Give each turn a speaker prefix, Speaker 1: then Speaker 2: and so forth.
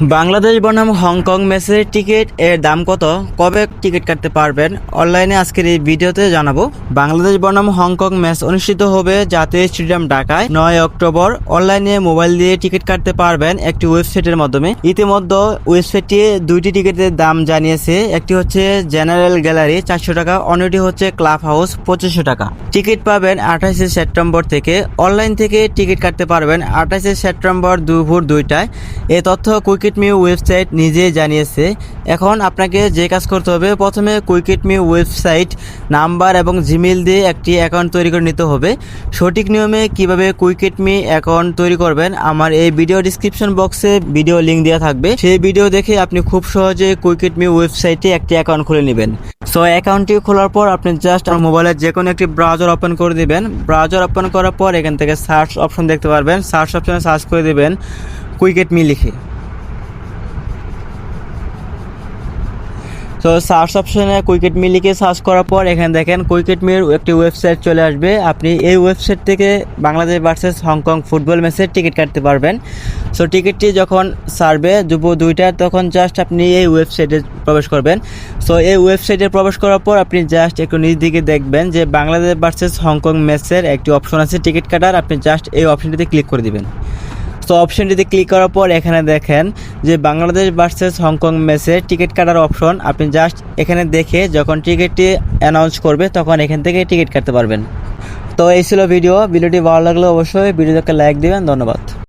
Speaker 1: বাংলাদেশ বনাম হংকং ম্যাচের টিকিট এর দাম কত? কবে টিকিট কাটতে পারবেন? অনলাইনে আজকের এই ভিডিওতে জানাব। বাংলাদেশ বনাম হংকং ম্যাচ অনুষ্ঠিত হবে জাতীয় স্টেডিয়াম ঢাকায় নয় অক্টোবর। অনলাইনে মোবাইল দিয়ে টিকিট কাটতে পারবেন একটি ওয়েবসাইটের মাধ্যমে। ইতিমধ্যে ওয়েবসাইটটি দুইটি টিকিটের দাম জানিয়েছে। একটি হচ্ছে জেনারেল গ্যালারি চারশো টাকা, অন্যটি হচ্ছে ক্লাব হাউস পঁচিশশো টাকা। টিকিট পাবেন আঠাশে সেপ্টেম্বর থেকে। অনলাইন থেকে টিকিট কাটতে পারবেন আঠাশে সেপ্টেম্বর দুপুর দুইটায়। এ তথ্য কুইকিট মিউ ওয়েবসাইট নিজেই জানিয়েছে। এখন আপনাকে যে কাজ করতে হবে, প্রথমে কুইকিট মিউ ওয়েবসাইট নাম্বার এবং জিমেল দিয়ে একটি অ্যাকাউন্ট তৈরি করে নিতে হবে। সঠিক নিয়মে কীভাবে কুইকিট মি অ্যাকাউন্ট তৈরি করবেন, আমার এই ভিডিও ডিসক্রিপশন বক্সে ভিডিও লিঙ্ক দেওয়া থাকবে। সেই ভিডিও দেখে আপনি খুব সহজে কুইকিট মি ওয়েবসাইটে একটি অ্যাকাউন্ট খুলে নেবেন। সো অ্যাকাউন্টটি খোলার পর আপনি জাস্ট আমার মোবাইলের যে কোনো একটি ব্রাউজার ওপেন করে দেবেন। ব্রাউজার ওপেন করার পর এখান থেকে সার্চ অপশন দেখতে পারবেন। সার্চ অপশনে সার্চ করে দিবেন কুইকেট মি লিখে। তো সার্চ অপশনে কুইকেট মি লিখে সার্চ করার পর এখানে দেখেন কুইকেট মির একটি ওয়েবসাইট চলে আসবে। আপনি এই ওয়েবসাইট থেকে Bangladesh versus Hong Kong football ম্যাচের টিকিট কাটতে পারবেন। সো টিকিটটি যখন সারবে দুপুর দুইটার তখন জাস্ট আপনি এই ওয়েবসাইটে প্রবেশ করবেন। সো এই ওয়েবসাইটে প্রবেশ করার পর আপনি জাস্ট একটু নিজ দিকে দেখবেন যে বাংলাদেশ ভার্সেস হংকং ম্যাচের একটি অপশন আছে টিকিট কাটার। আপনি জাস্ট এই অপশনটিতে ক্লিক করে দিবেন। তো অপশনটিতে ক্লিক করার পর এখানে দেখেন যে বাংলাদেশ ভার্সেস হংকং ম্যাচে টিকিট কাটার অপশন আপনি জাস্ট এখানে দেখে যখন টিকিটটি অ্যানাউন্স করবে, তখন এখান থেকে টিকিট কাটতে পারবেন। তো এই ছিল ভিডিও ভিডিওটি ভালো লাগলে অবশ্যই ভিডিওটাকে লাইক দিবেন। ধন্যবাদ।